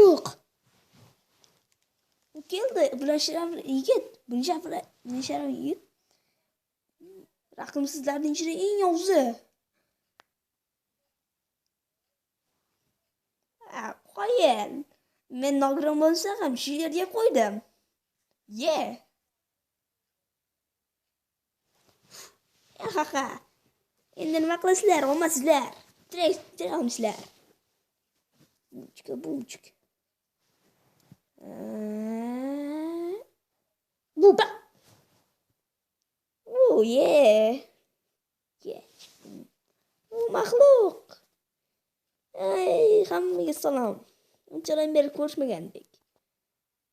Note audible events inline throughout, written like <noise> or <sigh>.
yo'q u keldi bular sharafli yigit sharafli yigit raqmsizlarning ichida eng yovzi Ha, men nogiron bo'lsa ham shu yerga qo'ydim ye. Ha ha endi nima qilasizlar olmasizlar direkt direkt olmasizlar bumchika bumchik bu Oh yeah. Yeah. U maxluq. Ay, hammaga salom. Unchadan beri ko'rishmagandik.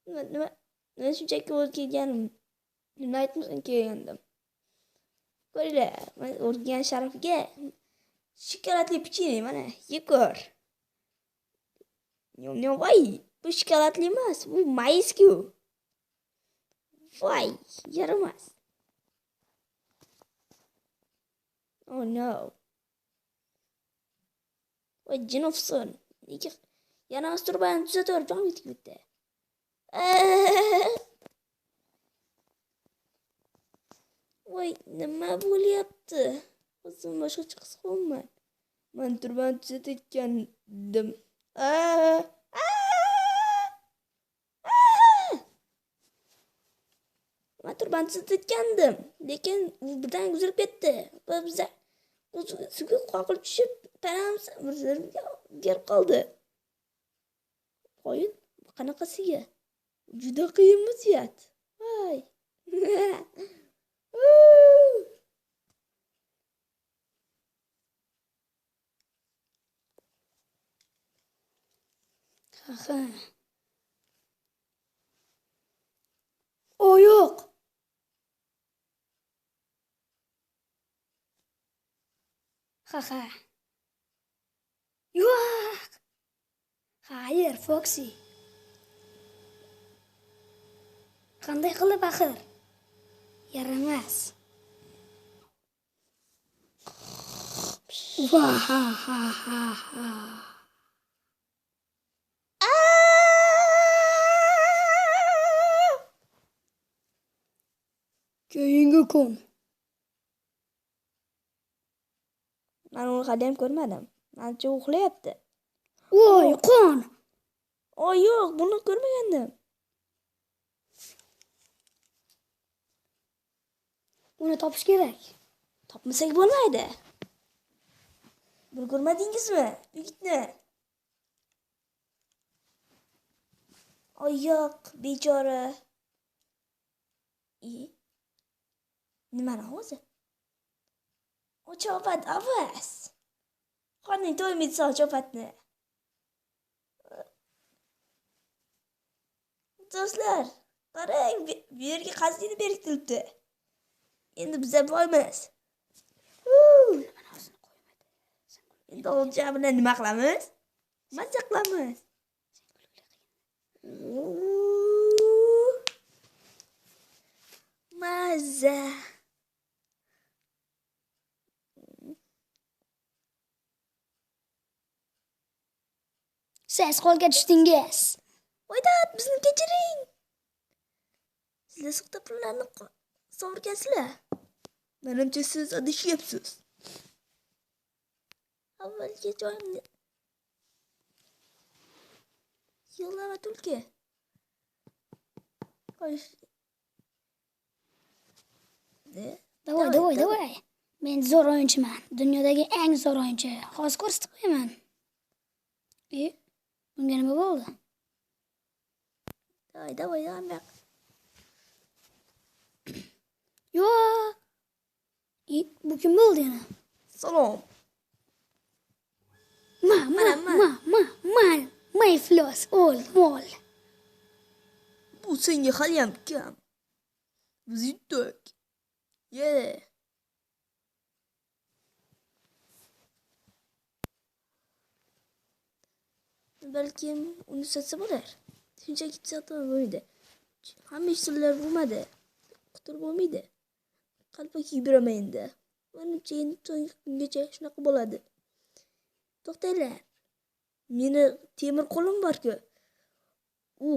Nima nima nima shunchaki o'zi kelganim. Nima aytmasam kelgandim. Ko'ringlar, men o'rgan sharafga shokoladli pechene mana yeb ko'r. Nyom nyom voy, bu shokoladli emas, bu maisku. Voy, yaramas. Oh no. Voy jin ofsin. Nega yana masturbani tuzataver jon bitib ketdi. Voy nima bo'lyapti? O'zim boshqacha his qilyapman. Man turban tuzatayotgandim. Ah! Ah! Ah! Man turban tuzatayotgandim, lekin birdan uzilib ketdi. Va biza suvga qoqilib tushib, tanamiz berib qoldi. Qo'yin qanaqasiga? Juda qiyin vaziyat. Voy. Ha u yo'q ha ha. Yo'q xayr foksi qanday qilib axir? Yaramas va keyingi kun Men uni hadem ko'rmadim. Mancha uxlayapti. voy qon O yo'q, buni ko'rmagandim. uni topish kerak Topmasak bo'lmaydi. Buni ko'rmadingizmi? Yigitni. Oyoq bechora. I. Nimani o'zi? O chopad avas. Qonning to'ymaydi sol chopatni. Do'stlar, qarang, bu yerga qazini berkitilibdi. Endi biza. Huu. Endi o'lja bilan nima qilamiz? Mazza qilamiz. Uuu. Siz qo'lga tushdingiz Voydat, bizni kechiring. Sizlar suxta pullarni qo- sovurgansizlar. Menimcha siz adashyapsiz. Avvalgi joyimni yo'lama tulki. Qo'yish. Ne? Davay, davay, davay. Men zo'r o'yinchiman. Dunyodagi eng zo'r o'yinchi. Hozir ko'rsatib qo'yaman. E, bunun gene baba oldu. Hayda bayan bak. <clears throat> Yo. Bu kim oldu yani? Salam. Ma ma ma ma ma ma flos ol mol. Bu sen yakalayam kam. Zittok. Yeah. Balkim uni sotsa bo'lar. Shunchaki sotib bo'lmaydi. Hamma ishlar bo'lmadi. Quturib bo'lmaydi. Qalbaki yuguraman endi. Menimcha endi so'nggi kungacha shunaqa bo'ladi. to'xtanglar meni temir qo'lim borku u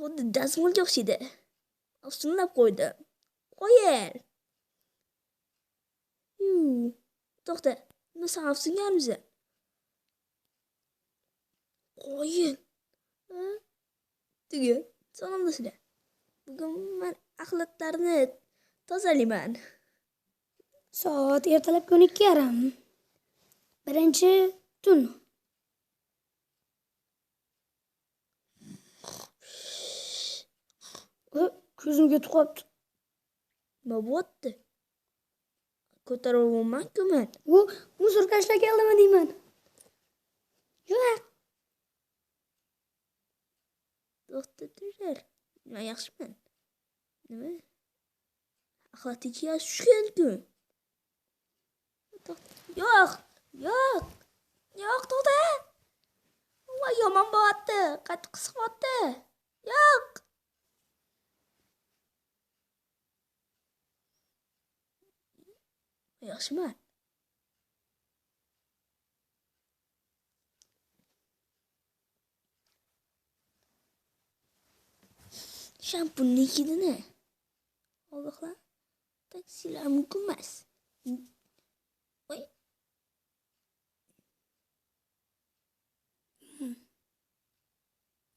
xuddi dazmolga o'xshaydi ustunlab qo'ydim qo'ying Yu, to'xta nima san afsunganmisan qo'ying Ha? tuga sonimda sizlar bugun man axlatlarni tozalayman Soat ertalabki o'n ikki yarim. Birinchi tun. Ko'zimga tiqyapti. nima bo'lyapti ko'taralyapmanku man U muzor tashlab keldimi deyman. Yo'q. To'xta turinglar man yaxshiman nima? Axlat ichiga tushganku To'xta. yo'q yo'q yo'q to'xta voy yomon bo'lyapti qattiq siqyapti yo'q yaxshiman shampunnikidini Allohlar taksilar mumkin emas voy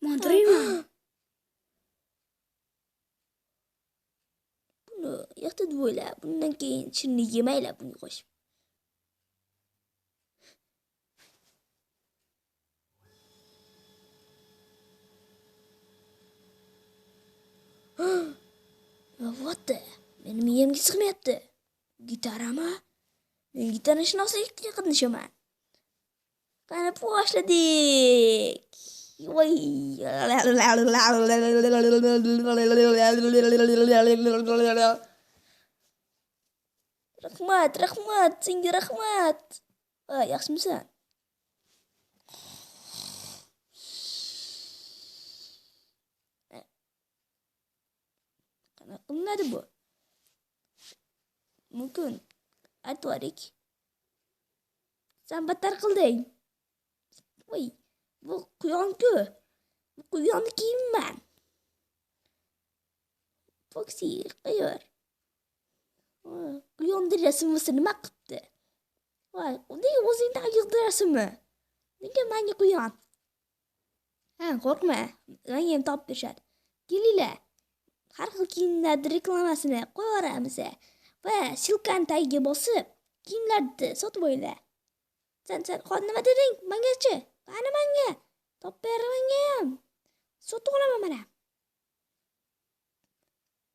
Montrayman. <gasps> buni yoqda deb o'yla bundan keyin shinni yemaylar bunga qo'shib nima meni miyamga sig'mayapti gitarami men gitarashunoslikka qatnashaman qani boshladik voy rahmat rahmat senga rahmat. A yaxshimisan bu. Mumkin aytvorik san battar qilding voy bu quyonku bu quyonni kiyimman foksi qayor quyonni rasmisi nima qilibdi voy uning o'zingdan yig'dirasizmi nega manga quyon ha qo'rqma manga ham topib berishadi kelinglar har xil kiyimlarni reklamasini qo'yaveramiz va silkani tagiga bosib kiyimlarni sotib olinglar san san hozir nima deding? Mangachi? Qani manga? Topib ber manga ham. Sotib olaman mana.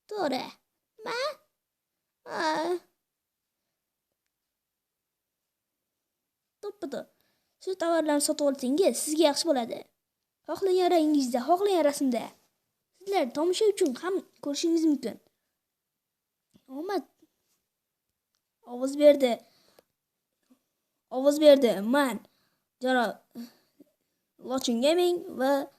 To'g'ri. Nima? Ha. shu tovarlarni sotib olsangiz sizga yaxshi bo'ladi. Xohlagan rangingizda xohlagan rasmda. Sizlar tomosha uchun ham ko'rishingiz mumkin. Omad ovoz berdi. Ovoz berdi. Man janob lochin gaming va